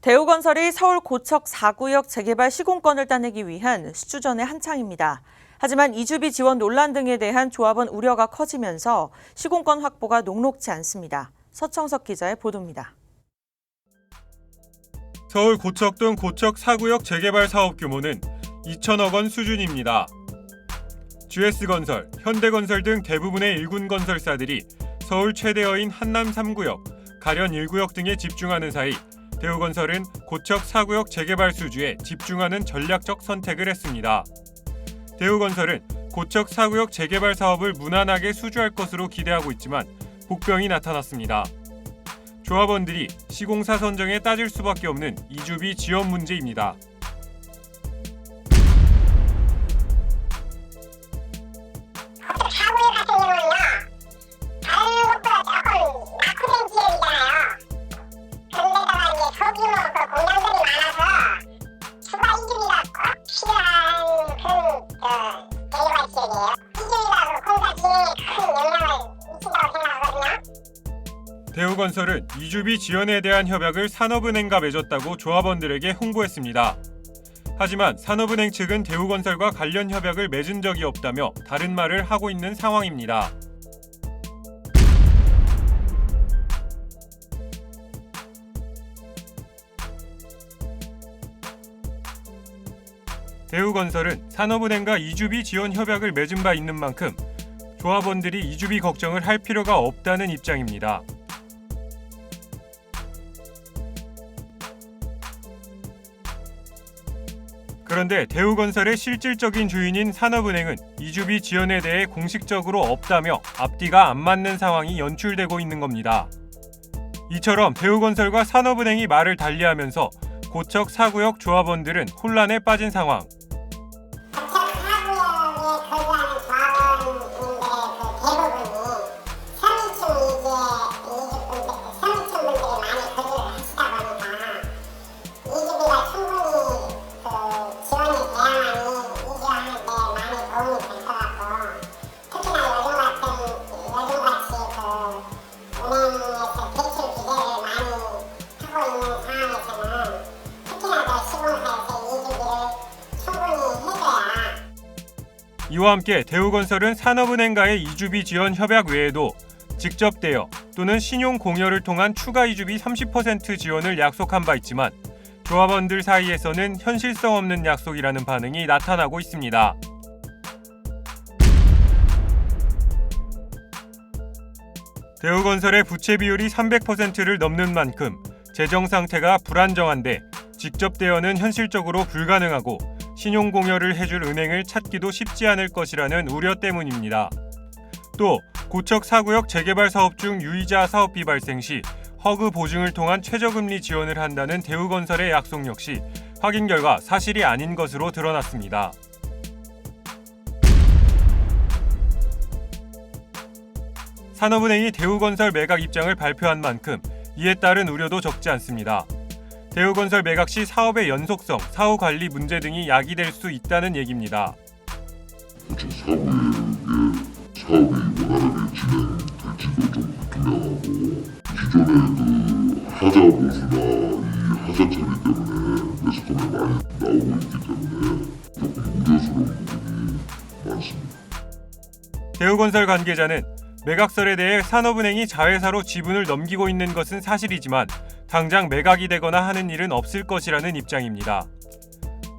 대우건설이 서울 고척 4구역 재개발 시공권을 따내기 위한 수주전의 한창입니다. 하지만 이주비 지원 논란 등에 대한 조합원 우려가 커지면서 시공권 확보가 녹록지 않습니다. 서청석 기자의 보도입니다. 서울 고척동 고척 4구역 재개발 사업 규모는 2천억 원 수준입니다. GS건설, 현대건설 등 대부분의 일군 건설사들이 서울 최대어인 한남 3구역, 가련 1구역 등에 집중하는 사이 대우건설은 고척 4구역 재개발 수주에 집중하는 전략적 선택을 했습니다. 대우건설은 고척 4구역 재개발 사업을 무난하게 수주할 것으로 기대하고 있지만 복병이 나타났습니다. 조합원들이 시공사 선정에 따질 수밖에 없는 이주비 지원 문제입니다. 큰 영향을 미친다고 생각하거든요 대우건설은 이주비 지원에 대한 협약을 산업은행과 맺었다고 조합원들에게 홍보했습니다. 하지만 산업은행 측은 대우건설과 관련 협약을 맺은 적이 없다며 다른 말을 하고 있는 상황입니다. 대우건설은 산업은행과 이주비 지원 협약을 맺은 바 있는 만큼 조합원들이 이주비 걱정을 할 필요가 없다는 입장입니다. 그런데 대우건설의 실질적인 주인인 산업은행은 이주비 지원에 대해 공식적으로 없다며 앞뒤가 안 맞는 상황이 연출되고 있는 겁니다. 이처럼 대우건설과 산업은행이 말을 달리하면서 고척 4구역 조합원들은 혼란에 빠진 상황. 이와 함께 대우건설은 산업은행과의 이주비 지원 협약 외에도 직접 대여 또는 신용 공여를 통한 추가 이주비 30% 지원을 약속한 바 있지만 조합원들 사이에서는 현실성 없는 약속이라는 반응이 나타나고 있습니다. 대우건설의 부채 비율이 300%를 넘는 만큼 재정 상태가 불안정한데 직접 대여는 현실적으로 불가능하고 신용 공여를 해줄 은행을 찾기도 쉽지 않을 것이라는 우려 때문입니다. 또 고척 4구역 재개발 사업 중 유이자 사업비 발생 시 허그 보증을 통한 최저금리 지원을 한다는 대우건설의 약속 역시 확인 결과 사실이 아닌 것으로 드러났습니다. 산업은행이 대우건설 매각 입장을 발표한 만큼 이에 따른 우려도 적지 않습니다. 대우건설 매각 시 사업의 연속성, 사후 관리 문제 등이 야기될 수 있다는 얘기입니다. 고척 사구역의 사업이 원활하게 진행될지도 좀 불투명하고 기존의 그 하자 보수나 이 하자 처리 때문에 매스컴에 많이 나오고 있기 때문에 조금 우려스러운 부분이 많습니다. 대우건설 관계자는 매각설에 대해 산업은행이 자회사로 지분을 넘기고 있는 것은 사실이지만 당장 매각이 되거나 하는 일은 없을 것이라는 입장입니다.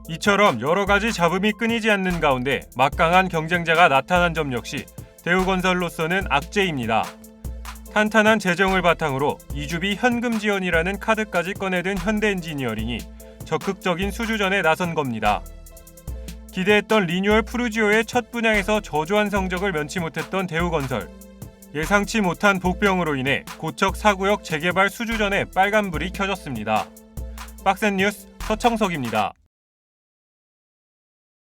이처럼 여러 가지 잡음이 끊이지 않는 가운데 막강한 경쟁자가 나타난 점 역시 대우건설로서는 악재입니다. 탄탄한 재정을 바탕으로 이주비 현금 지원이라는 카드까지 꺼내든 현대엔지니어링이 적극적인 수주전에 나선 겁니다. 기대했던 리뉴얼 푸르지오의 첫 분양에서 저조한 성적을 면치 못했던 대우건설. 예상치 못한 복병으로 인해 고척 4구역 재개발 수주 전에 빨간불이 켜졌습니다. 빡센 뉴스 서청석입니다.